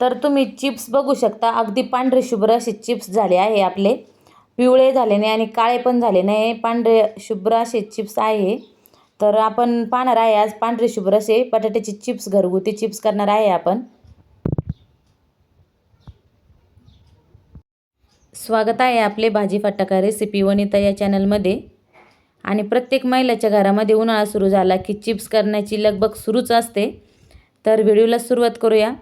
तर तुम्ही चिप्स बघू शकता. अगदी पांढरे शुभ्र असे चिप्स झाले आहे आपले. पिवळे झाले नाही आणि काळे पण झाले नाही. पांढरे शुभ्र असे चिप्स आहे. तर आपण पाहणार आहे आज पांढरे शुभ्र असे बटाट्याचे चिप्स घरगुती चिप्स करणार आहे आपण. स्वागत आहे आपले भाजी फटाका रेसिपी वनिता या चॅनलमध्ये आणि प्रत्येक महिलाच्या घरामध्ये उन्हाळा सुरू झाला की चिप्स करण्याची लगबग सुरूच असते. तर व्हिडिओला सुरुवात करूया.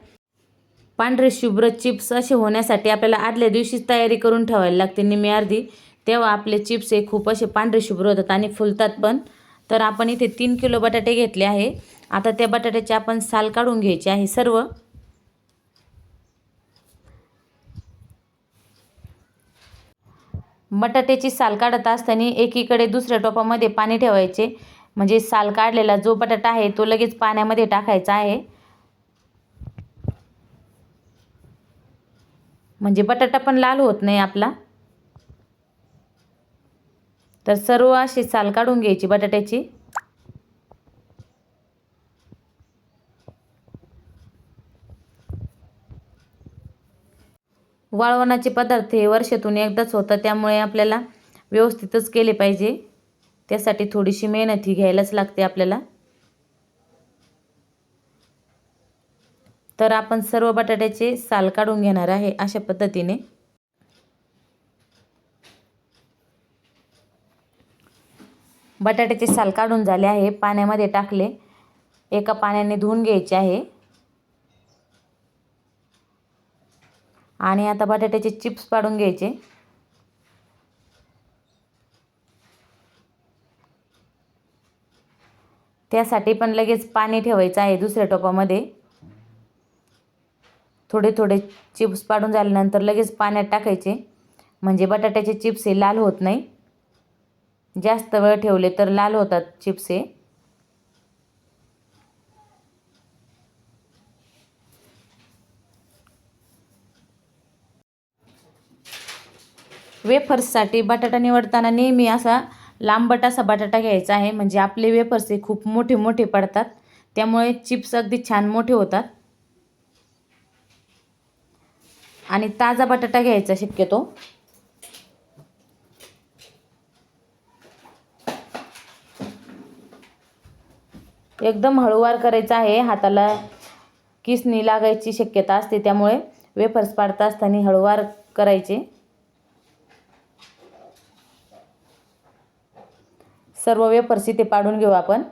पांढरे शुभ्र चिप्स असे होण्यासाठी आपल्याला आदल्या दिवशीच तयारी करून ठेवायला लागते निम्मी अर्धी. तेव्हा आपले चिप्स हे खूप असे पांढरे शुभ्र होतात आणि फुलतात पण. तर आपण इथे तीन किलो बटाटे घेतले आहे. आता त्या बटाट्याचे आपण साल काढून घ्यायचे आहे सर्व. बटाट्याची साल काढत असताना एकीकडे दुसऱ्या टोपामध्ये पाणी ठेवायचे. म्हणजे साल काढलेला जो बटाटा आहे तो लगेच पाण्यामध्ये टाकायचा आहे. म्हणजे बटाटा पण लाल होत नाही आपला. तर सर्व अशी साल काढून घ्यायची बटाट्याची. वाळवणाचे पदार्थ हे वर्षातून एकदाच होतं त्यामुळे आपल्याला व्यवस्थितच केले पाहिजे. त्यासाठी थोडीशी मेहनत ही घ्यायलाच लागते आपल्याला. तर आपण सर्व बटाट्याचे साल काढून घेणार आहे अशा पद्धतीने. बटाट्याचे साल काढून झाले आहे पाण्यामध्ये टाकले. एका पाण्याने धुवून घ्यायचे आहे. आणि आता बटाट्याचे चिप्स पाडून घ्यायचे. त्यासाठी पण लगेच पाणी ठेवायचं आहे दुसऱ्या टोपामध्ये. थोडे थोडे चिप्स पाडून झाल्यानंतर लगेच पाण्यात टाकायचे. म्हणजे बटाट्याचे चिप्स हे लाल होत नाही. जास्त वेळ ठेवले तर लाल होतात चिप्स हे. वेफर्ससाठी बटाटा निवडताना नेहमी असा लांबट असा बटाटा घ्यायचा आहे. म्हणजे आपले वेफर्स हे खूप मोठे मोठे पडतात. त्यामुळे चिप्स अगदी छान मोठे होतात. आणि ताजा बटाटा घ्यायचा शक्यतो. एकदम हळूवार करायचा आहे. हाताला किसनी लागायची शक्यता असते त्यामुळे वेफर्स पाडता असताना हळूवार करायचे. सर्व वेफर्स इथे पाडून घेऊ आपण.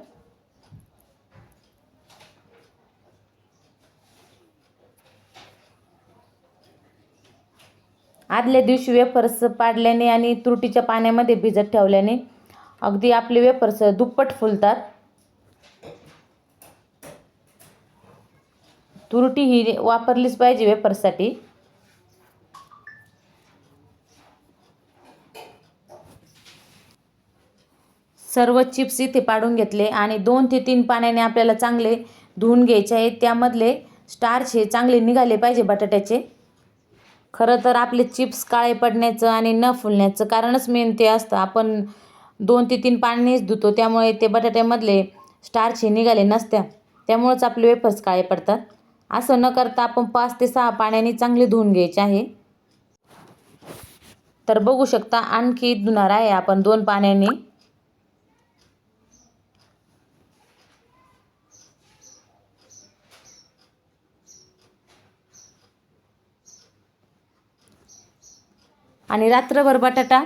आदल्या दिवशी वेफर्स पाडल्याने आणि त्रुटीच्या पाण्यामध्ये भिजत ठेवल्याने अगदी आपले वेफर्स दुप्पट फुलतात. तुरटी ही वापरलीच पाहिजे वेफर्ससाठी. सर्व चिप्स इथे पाडून घेतले आणि दोन ते तीन पाण्याने आपल्याला चांगले धुवून घ्यायचे आहेत. त्यामधले स्टार्च हे चांगले निघाले पाहिजे बटाट्याचे. खरं तर आपले चिप्स काळे पडण्याचं आणि न फुलण्याचं कारणच मेन ते असतं. आपण दोन ते तीन पाण्यानेच धुतो त्यामुळे ते बटाट्यामधले स्टार्च हे निघाले नसत्या. त्यामुळंच आपले वेफर्स काळे पडतात. असं न करता आपण पाच ते सहा पाण्याने चांगले धुवून घ्यायचे आहे. तर बघू शकता आणखी धुणार आहे आपण दोन पाण्याने. आणि रात्रभर बटाटा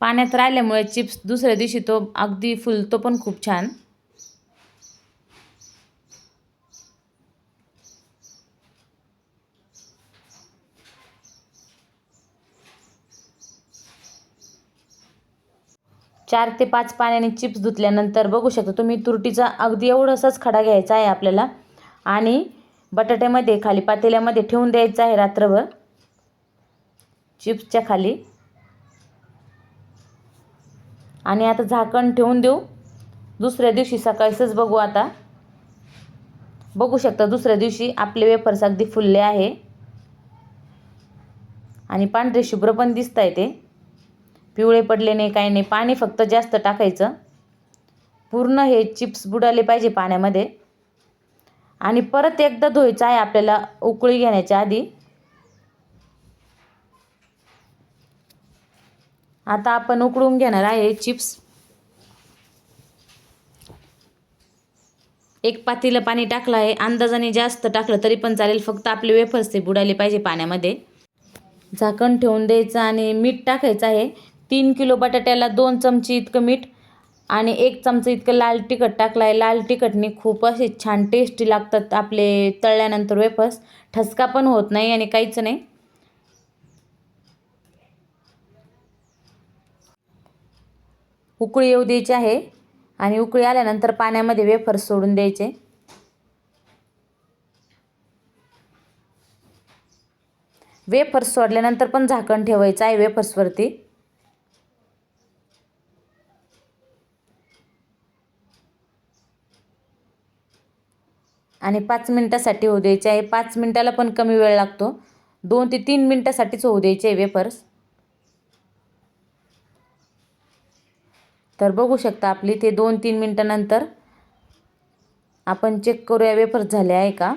पाण्यात राहिल्यामुळे चिप्स दुसऱ्या दिवशी तो अगदी फुलतो पण खूप छान. चार ते पाच पाण्याने चिप्स धुतल्यानंतर बघू शकता तुम्ही तुरटीचा अगदी एवढंसाच खडा घ्यायचा आहे आपल्याला. आणि बटाट्यामध्ये खाली पातेल्यामध्ये ठेवून द्यायचं आहे रात्रभर. चिप्सच्या खाली. आणि आता झाकण ठेवून देऊ. दुसऱ्या दिवशी सकाळीच बघू आता. बघू शकता दुसऱ्या दिवशी आपले वेफर्स अगदी फुलले आहे. आणि पांढरे शुभ्र पण दिसत आहे ते. पिवळे पडले नाही काही नाही. पाणी फक्त जास्त टाकायचं. पूर्ण हे चिप्स बुडाले पाहिजे पाण्यामध्ये. आणि परत एकदा धुवायचं आहे आपल्याला उकळी घेण्याच्या आधी. आता आपण उकडून घेणार आहे चिप्स. एक पातीला पाणी टाकलं आहे. अंदाजाने जास्त टाकलं तरी पण चालेल. फक्त आपले वेफर्स ते बुडाले पाहिजे पाण्यामध्ये. झाकण ठेवून द्यायचं आणि मीठ टाकायचं आहे. तीन किलो बटाट्याला दोन चमचे इतकं मीठ आणि एक चमचा इतकं लाल तिखट टाकलं आहे. लाल तिखटने खूप असे छान टेस्टी लागतात आपले तळल्यानंतर वेफर्स. ठसका पण होत नाही आणि काहीच नाही. उकळी येऊ द्यायची आहे आणि उकळी आल्यानंतर पाण्यामध्ये वेफर्स सोडून द्यायचे. वेफर्स सोडल्यानंतर पण झाकण ठेवायचं आहे वेफर्सवरती आणि पाच मिनटासाठी होऊ द्यायचे आहे. पाच मिनटाला पण कमी वेळ लागतो. दोन ते तीन मिनटासाठीच होऊ द्यायचे आहे वेफर्स. तर बघू शकता आपली ते दोन तीन मिनटानंतर आपण चेक करूया वेफर्स झाले आहे का?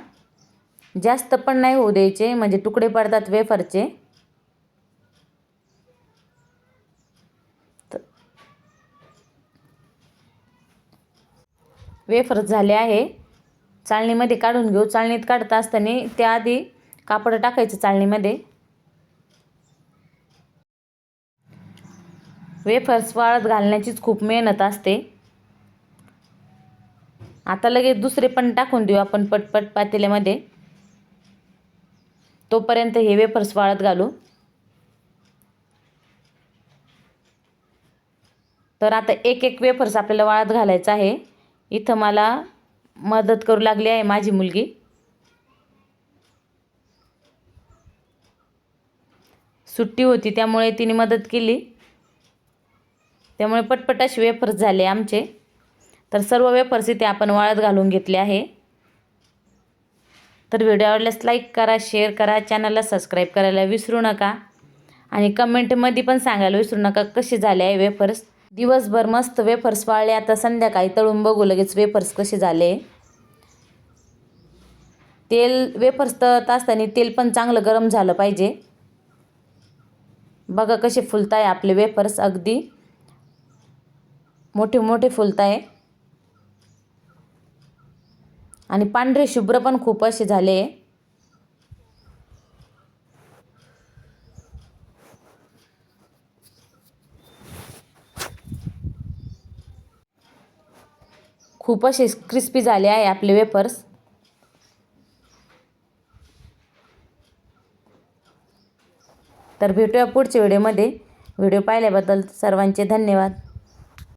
जास्त पण नाही होऊ द्यायचे म्हणजे तुकडे पडतात वेफरचे वेफर्स झाले आहे. चाळणीमध्ये काढून घेऊ. चाळणीत काढता असताना त्याआधी कापड टाकायचं चाळणीमध्ये वेफर्स वाळत घालण्याचीच खूप मेहनत असते. आता लगेच दुसरे पण टाकून देऊ आपण पटपट पातेल्यामध्ये. तोपर्यंत हे वेफर्स वाळत घालू. तर आता एक एक वेफर्स आपल्याला वाळत घालायचं आहे. इथं मला मदत करू लागली आहे माझी मुलगी. सुट्टी होती त्यामुळे तिने मदत केली. त्यामुळे पटपट असे वेफर्स झाले आमचे. तर सर्व वेफर्स इथे आपण वाळत घालून घेतले आहे. तर व्हिडिओ आवडल्यास लाईक करा शेअर करा चॅनलला सबस्क्राईब करायला विसरू नका. आणि कमेंटमध्ये पण सांगायला विसरू नका कसे झाले आहे वेफर्स. दिवसभर मस्त वेफर्स वाळले आता संध्याकाळी तळून बघू लगेच वेफर्स कसे झाले. तेल वेफर्स तळत असताना तेल पण चांगलं गरम झालं पाहिजे. बघा कसे फुलत आहे आपले वेफर्स अगदी. मोठे मोठे फुलत आहे. आणि पांढरे शुभ्र पण खूप असे झाले खूप असे क्रिस्पी झाले आहे आपले वेफर्स तर भेटूया पुढच्या व्हिडिओमध्ये व्हिडिओ पाहिल्याबद्दल सर्वांचे धन्यवाद.